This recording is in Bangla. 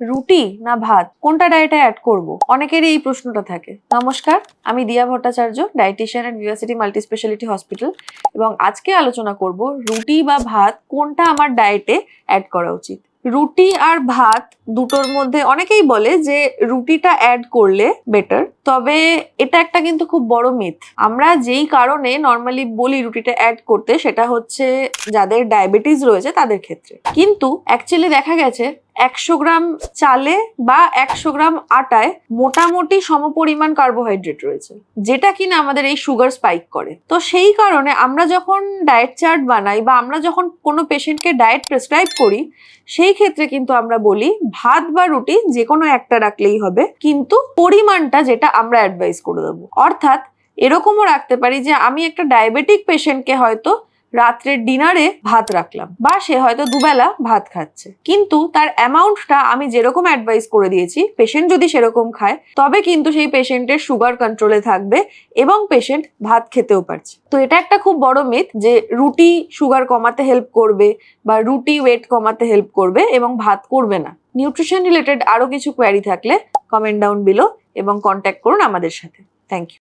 রুটি না ভাত? কোনটা ডায়েটে অ্যাড করব? অনেকেরই এই প্রশ্নটা থাকে। নমস্কার, আমি Diya Bhattacharya dietitian at university multi specialty hospital এবং আজকে আলোচনা করব রুটি বা ভাত কোনটা আমার ডায়েটে অ্যাড করা উচিত? রুটি আর ভাত দুটোর মধ্যে অনেকেই বলে যে রুটিটা অ্যাড করলে বেটার তবে এটা একটা কিন্তু খুব বড় মিথ আমরা যেই কারণে নর্মালি বলি রুটিটা অ্যাড করতে, সেটা হচ্ছে যাদের ডায়াবেটিস রয়েছে তাদের ক্ষেত্রে। কিন্তু অ্যাকচুয়ালি দেখা গেছে একশো গ্রাম চালে বা একশো গ্রাম আটায় মোটামুটি সমপরিমাণ কার্বোহাইড্রেট রয়েছে, যেটা কিনা আমাদের এই সুগার স্পাইক করে। তো সেই কারণে আমরা যখন ডায়েট চার্ট বানাই বা আমরা যখন কোনো পেশেন্টকে ডায়েট প্রেসক্রাইব করি, সেই ক্ষেত্রে কিন্তু আমরা বলি ভাত বা রুটি যে কোনো একটা রাখলেই হবে, কিন্তু পরিমাণটা যেটা আমরা অ্যাডভাইস করে দেবো। অর্থাৎ এরকমও রাখতে পারি যে আমি একটা ডায়াবেটিক পেশেন্টকে হয়তো রাত্রের ডিনারে ভাত রাখলাম। বা সে হয়তো দুবেলা ভাত খাচ্ছে। কিন্তু তার অ্যামাউন্টটা আমি যেরকম অ্যাডভাইস করে দিয়েছি পেশেন্ট যদি সেরকম খায়, তবে কিন্তু সেই পেশেন্টের সুগার কন্ট্রোলে থাকবে এবং পেশেন্ট ভাত খেতেও পারছে। তো এটা একটা খুব বড় মিথ যে রুটি সুগার কমাতে হেল্প করবে বা রুটি ওয়েট কমাতে হেল্প করবে এবং ভাত করবে না। নিউট্রিশন রিলেটেড আরও কিছু কোয়ারি থাকলে কমেন্ট ডাউন বিলো এবং কন্ট্যাক্ট করুন আমাদের সাথে। Thank you